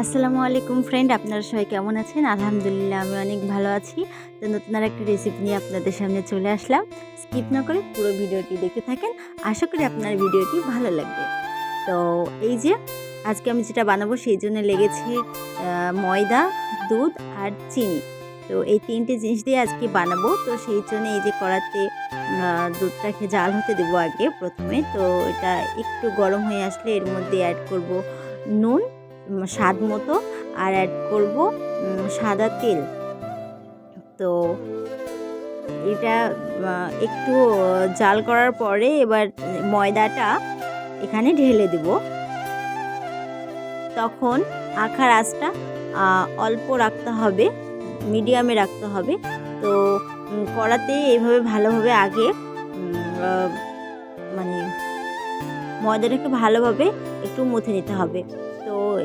আসসালামু আলাইকুম ফ্রেন্ড আপনারা সবাই কেমন আছেন? আলহামদুলিল্লাহ, আমি অনেক ভালো আছি। তো নতুন আর একটা রেসিপি নিয়ে আপনাদের সামনে চলে আসলাম। স্কিপ না করে পুরো ভিডিওটি দেখে থাকেন। আশা করি আপনার ভিডিওটি ভালো লাগবে। তো এই যে, আজকে আমি যেটা বানাবো সেই জন্য লেগেছে ময়দা, দুধ আর চিনি। তো এই তিনটে জিনিস দিয়ে আজকে বানাবো। তো সেই জন্য এই যে কড়াতে দুধটাকে জাল হতে দেবো আগে প্রথমে। তো এটা একটু গরম হয়ে আসলে এর মধ্যে অ্যাড করব নুন স্বাদ মতো আর অ্যাড করব সাদা তেল। তো এটা একটু জাল করার পরে এবার ময়দাটা এখানে ঢেলে দেব। তখন আখার আঁচটা অল্প রাখতে হবে, মিডিয়ামে রাখতে হবে। তো কড়াতে এইভাবে ভালোভাবে আগে মানে ময়দাটাকে ভালোভাবে একটু মুথে নিতে হবে।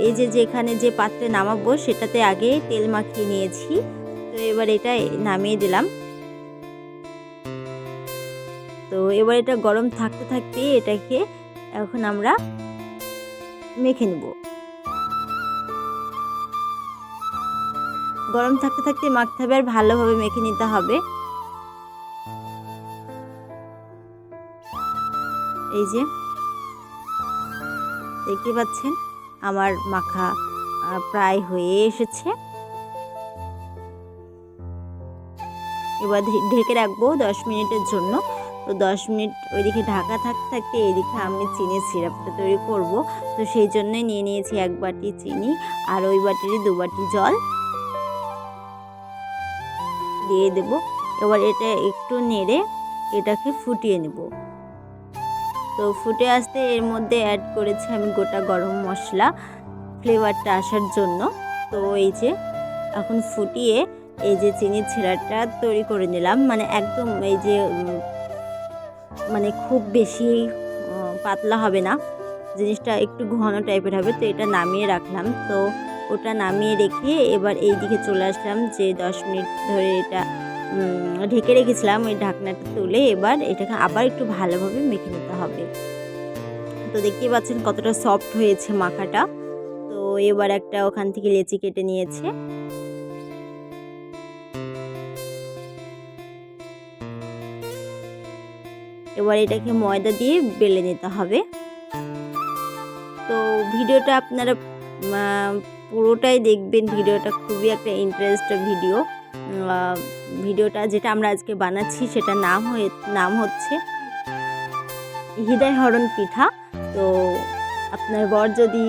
এই যে যেখানে যে পাত্রে নামাবো, সেটাতে আগে তেল মাখিয়ে নিয়েছি। তো এবার এটা নামিয়ে দিলাম। তো এবার এটা গরম থাকতে থাকতে এটাকে এখন আমরা মেখে নেব। গরম থাকতে থাকতে মাখতে হবে আর ভালোভাবে মেখে নিতে হবে। এই যে, দেখতে পাচ্ছেন? আমার মাখা প্রায় হয়ে এসেছে। এবার ঢেকে রাখব দশ মিনিটের জন্য। তো দশ মিনিট ওইদিকে ঢাকা থাকতে থাকতে এদিকে আমি চিনির সিরাপটা তৈরি করব। তো সেই জন্যই নিয়ে নিয়েছি এক বাটি চিনি আর ওই বাটিরই দু বাটি জল। দিয়ে দেব। এবার এটা একটু নেড়ে এটাকে ফুটিয়ে নেব। তো ফুটে আসতে এর মধ্যে অ্যাড করেছি আমি গোটা গরম মশলা ফ্লেভারটা আসার জন্য। তো এই যে, এখন ফুটিয়ে এই যে চিনির ছেঁড়াটা তৈরি করে নিলাম। মানে একদম এই যে মানে খুব বেশি পাতলা হবে না। জিনিসটা একটু ঘন টাইপের হবে, তো এটা নামিয়ে রাখলাম। তো ওটা নামিয়ে রেখে এবার এই দিকে চলে আসলাম যে দশ মিনিট ধরে এটা ঢেকে রেখেছিলাম ওই ঢাকনাটা তুলে এবার এটাকে আবার একটু ভালোভাবে মেখে নিতে হবে। তো দেখতেই পাচ্ছেন কতটা সফট হয়েছে মাখাটা। তো এবার একটা ওখান থেকে লেচি কেটে নিয়েছে। এবার এটাকে ময়দা দিয়ে বেলে নিতে হবে। তো ভিডিওটা আপনারা পুরোটাই দেখবেন। ভিডিওটা খুবই একটা ইন্টারেস্ট ভিডিও ভিডিওটা যেটা আমরা আজকে বানাচ্ছি সেটা নাম হয়ে, নাম হচ্ছে হৃদয় হরণ পিঠা। তো আপনার বর যদি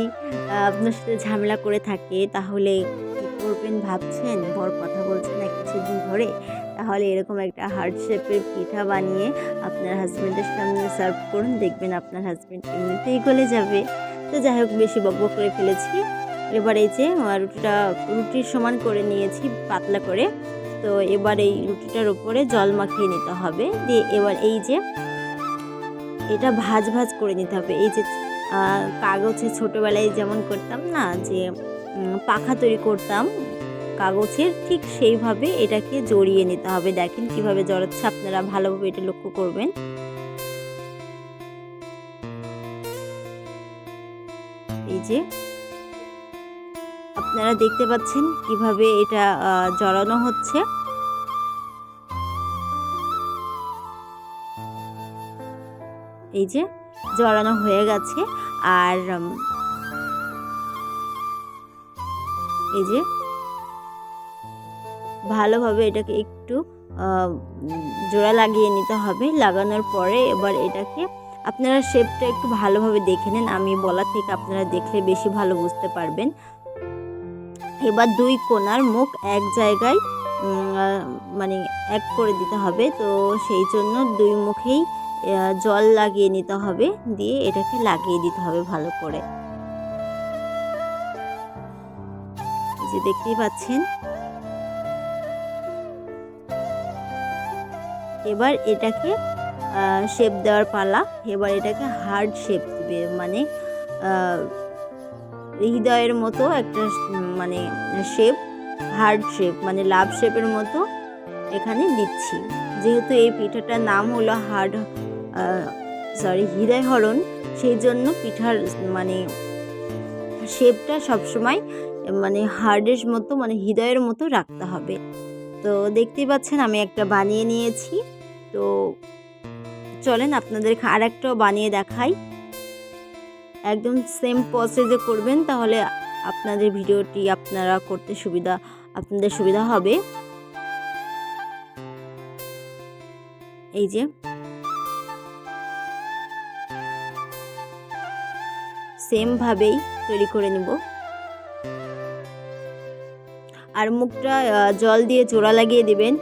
আপনার সাথে ঝামেলা করে থাকে, তাহলে কী করবেন ভাবছেন? বর কথা বলছে না কিছুদিন ধরে? তাহলে এরকম একটা হার্ট শেপের পিঠা বানিয়ে আপনার হাজব্যান্ডের সামনে সার্ভ করুন। দেখবেন আপনার হাজব্যান্ড এমনিতেই গলে যাবে। তো যাই হোক, বেশি বকবক করে ফেলেছি। এবার এই যে রুটিটা রুটির সমান করে নিয়েছি পাতলা করে। তো এবার এই রুটিটার উপরে জল মাখিয়ে নিতে হবে। দিয়ে এবার এই যে, এটা ভাজ ভাজ করে নিতে হবে। এই যে কাগজে ছোটোবেলায় যেমন করতাম না, যে পাখা তৈরি করতাম কাগজের ঠিক সেইভাবে এটাকে জড়িয়ে নিতে হবে। দেখেন কীভাবে জড়াচ্ছে, আপনারা ভালোভাবে এটা লক্ষ্য করবেন। এই যে আপনারা দেখতে পাচ্ছেন কীভাবে এটা জড়ানো হচ্ছে। এই যে, জড়ানো হয়ে গেছে, আর এই যে, ভালোভাবে এটাকে একটু জোড়া লাগিয়ে নিতে হবে। লাগানোর পরে এবার এটাকে আপনারা শেপটা একটু ভালোভাবে দেখে নেন। আমি বলা থেকে আপনারা দেখলে বেশি ভালো বুঝতে পারবেন। এবার দুই কোণার মুখ এক জায়গায় মানে এক করে দিতে হবে। তো সেই জন্য দুই মুখেই জল লাগিয়ে নিতে হবে। দিয়ে এটাকে লাগিয়ে দিতে হবে ভালো করে। যে দেখতেই পাচ্ছেন। এবার এটাকে শেপ দেওয়ার পালা। এবার এটাকে হার্ড শেপ দিবে। মানে হৃদয়ের মতো একটা মানে শেপ হার্ড শেপ মানে লাভ শেপের মতো এখানে দিচ্ছি। যেহেতু এই পিঠাটার নাম হলো হার্ড সরি হৃদয় হরণ সেই জন্য পিঠার মানে শেপটা সবসময় মানে হার্ডের মতো মানে হৃদয়ের মতো রাখতে হবে। তো দেখতেই পাচ্ছেন, আমি একটা বানিয়ে নিয়েছি। তো চলেন আপনাদের আর একটাও বানিয়ে দেখাই। একদম সেম প্রসেসে করবেন, তাহলে আপনাদের ভিডিওটি আপনারা করতে সুবিধা, আপনাদের সুবিধা হবে। এই যে। সেমভাবেই তৈরি করে নেব। আর মুখটা জল দিয়ে জোড়া লাগিয়ে দেবেন।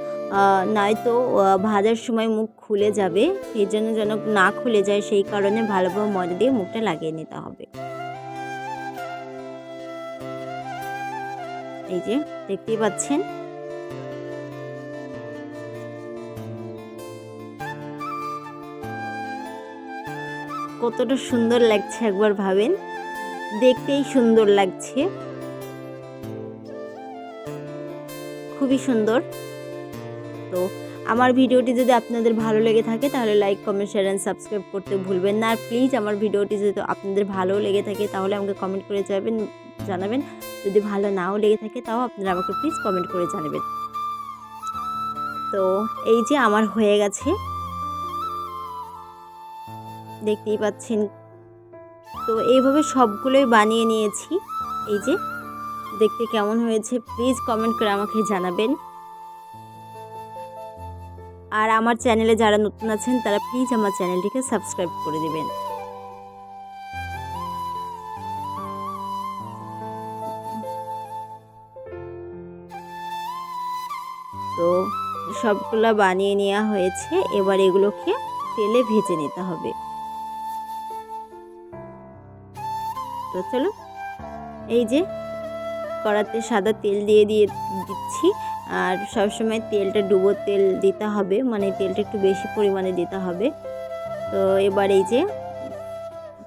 নয়তো ভাজার সময় মুখ খুলে যাবে। সেই জন্য যেন না খুলে যায়, সেই কারণে ভালোভাবে ময়দা দিয়ে মুখটা লাগিয়ে নিতে হবে। এই যে, দেখতেই পাচ্ছেন? কতটা সুন্দর লাগছে একবার ভাবেন। দেখতেই সুন্দর লাগছে। খুবই সুন্দর। তো আমার ভিডিওটি যদি আপনাদের ভালো লেগে থাকে, তাহলে like comment share and subscribe করতে ভুলবেন না। আর প্লিজ আমার ভিডিওটি যদি আপনাদের ভালো লেগে থাকে, তাহলে আমাকে কমেন্ট করে যাবেন, জানাবেন। যদি ভালো নাও লেগে থাকে, তাও আপনারা আমাকে প্লিজ কমেন্ট করে জানাবেন। তো এই যে আমার হয়ে গেছে। দেখতেই পাচ্ছেন। তো এইভাবে সবগুলোই বানিয়ে নিয়েছি। এই যে দেখতে কেমন হয়েছে প্লিজ কমেন্ট করে আমাকে জানাবেন। আর আমার চ্যানেলে যারা নতুন আছেন, তারা প্লিজ আমার চ্যানেলটিকে সাবস্ক্রাইব করে দেবেন। তো সবগুলো বানিয়ে নেওয়া হয়েছে। এবার এগুলোকে তেলে ভেজে নিতে হবে। তো চলো, এই যে কড়াতে সাদা তেল দিয়ে দিয়ে দিচ্ছি। আর সবসময় তেলটা ডুবো তেল দিতে হবে মানে তেলটা একটু বেশি পরিমাণে দিতে হবে। তো এবার এই যে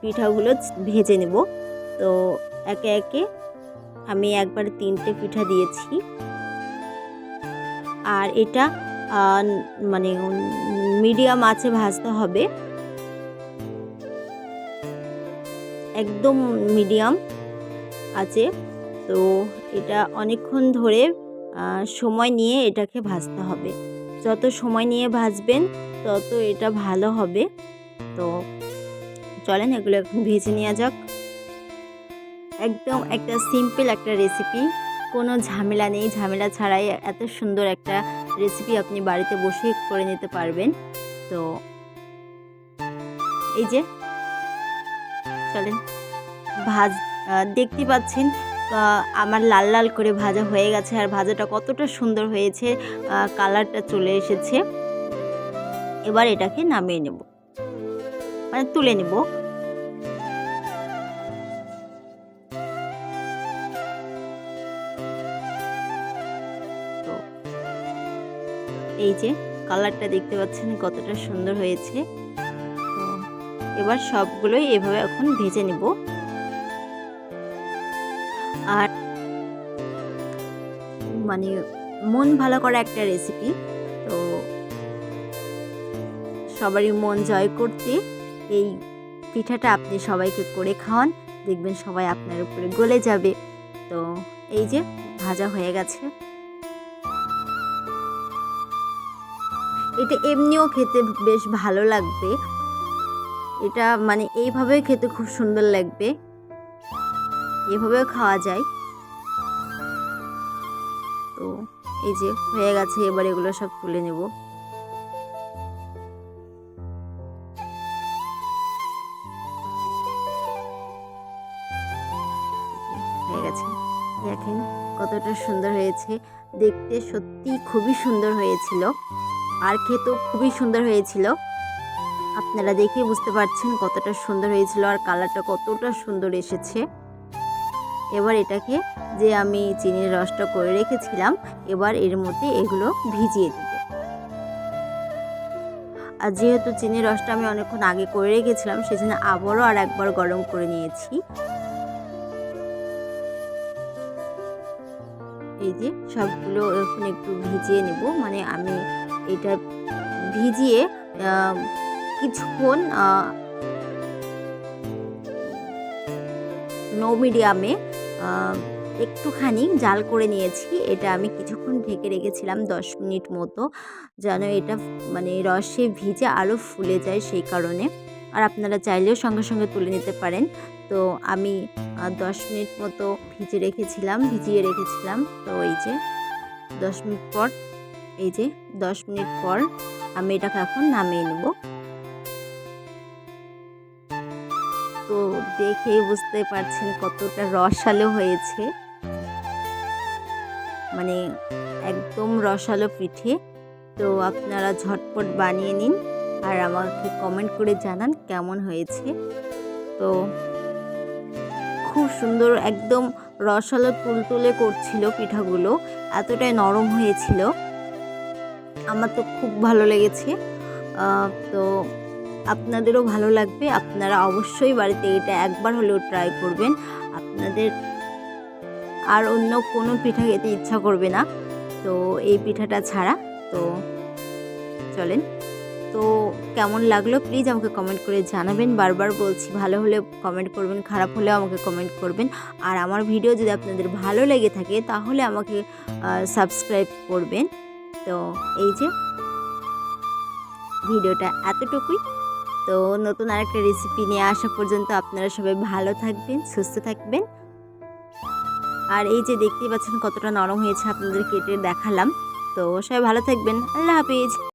পিঠাগুলো ভেজে নেব। তো একে একে আমি একবার তিনটে পিঠা দিয়েছি। আর এটা মানে মিডিয়াম আছে ভাজতে হবে। একদম মিডিয়াম আছে তো এটা অনেকক্ষণ ধরে সময় নিয়ে এটাকে ভাজতে হবে। যত সময় নিয়ে ভাজবেন, তত এটা ভালো হবে। তো চলেন এগুলো এখন ভেজে নেওয়া যাক। একদম একটা সিম্পল একটা রেসিপি কোনো ঝামেলা নেই। ঝামেলা ছাড়াই এত সুন্দর একটা রেসিপি আপনি বাড়িতে বসে করে নিতে পারবেন। তো এই যে, চলেন। ভাজ দেখতে পাচ্ছেন আমার লাল লাল করে ভাজা হয়ে গেছে আর ভাজাটা কতটা সুন্দর হয়েছে কালারটা চলে এসেছে। এবার এটাকে নামিয়ে নেব। মানে তুলে নেব। এই যে কালারটা দেখতে পাচ্ছেন কতটা সুন্দর হয়েছে। এবার সবগুলোই এভাবে এখন ভেজে নেব। আর মানে মন ভালো করা একটা রেসিপি তো সবারই মন জয় করতে এই পিঠাটা আপনি সবাইকে করে খাওয়ান, দেখবেন সবাই আপনার উপরে গলে যাবে। তো এই যে ভাজা হয়ে গেছে। এটা এমনিও খেতে বেশ ভালো লাগবে। এটা মানে এইভাবেই খেতে খুব সুন্দর লাগবে। এভাবেও খাওয়া যায়। তো এই যে হয়ে গেছে, এবার এগুলো সব তুলে নেব। হয়ে গেছে। দেখেন কতটা সুন্দর হয়েছে। দেখতে সত্যি খুবই সুন্দর হয়েছিল। আর খেতেও খুবই সুন্দর হয়েছিল। আপনারা দেখে বুঝতে পারছেন কতটা সুন্দর হয়েছিল আর কালারটা কতটা সুন্দর এসেছে। এবার এটাকে যে আমি চিনির রসটা করে রেখেছিলাম, এবার এর মধ্যে এগুলো ভিজিয়ে দেব। আর যেহেতু চিনির রসটা আমি অনেকক্ষণ আগে করে রেখেছিলাম, সেজন্য আবারও আর একবার গরম করে নিয়েছি। এই যে সবগুলো এখন একটু ভিজিয়ে নেব মানে আমি এটা ভিজিয়ে কিছুক্ষণ নো মিডিয়ামে একটুখানি জাল করে নিয়েছি। এটা আমি কিছুক্ষণ ঢেকে রেখেছিলাম দশ মিনিট মতো, যেন এটা মানে রসে ভিজে আরও ফুলে যায় সেই কারণে। আর আপনারা চাইলেও সঙ্গে সঙ্গে তুলে নিতে পারেন। তো আমি দশ মিনিট মতো ভিজে রেখেছিলাম, ভিজিয়ে রেখেছিলাম। তো এই যে, দশ মিনিট পর, এই যে, দশ মিনিট পর আমি এটাকে এখন নামিয়ে নেব। তো দেখেই বুঝতে পারছেন কতটা রসালো হয়েছে। মানে একদম রসালো পিঠে। তো আপনারা ঝটপট বানিয়ে নিন আর আমাকে কমেন্ট করে জানান কেমন হয়েছে। তো খুব সুন্দর একদম রসালো তুলতুলে করছিল পিঠাগুলো এতটাই নরম হয়েছিল। আমার তো খুব ভালো লেগেছে। তো আপনাদেরও ভালো লাগবে। আপনারা অবশ্যই বাড়িতে এটা একবার হলেও ট্রাই করবেন। আপনাদের আর অন্য কোনো পিঠা খেতে ইচ্ছা করবে না। তো এই পিঠাটা ছাড়া, তো চলেন। তো কেমন লাগল? প্লিজ আমাকে কমেন্ট করে জানাবেন। বারবার বলছি, ভালো হলে কমেন্ট করবেন, খারাপ হলেও আমাকে কমেন্ট করবেন। আর আমার ভিডিও যদি আপনাদের ভালো লেগে থাকে, তাহলে আমাকে সাবস্ক্রাইব করবেন। তো এই যে ভিডিওটা এতটুকুই। তো নতুন আরেকটা রেসিপি নিয়ে আসা পর্যন্ত আপনারা সবাই ভালো থাকবেন, সুস্থ থাকবেন। আর এই যে দেখতেই পাচ্ছেন কতটা নরম হয়েছে আপনাদের কেটে দেখালাম। তো সবাই ভালো থাকবেন। আল্লাহ হাফিজ।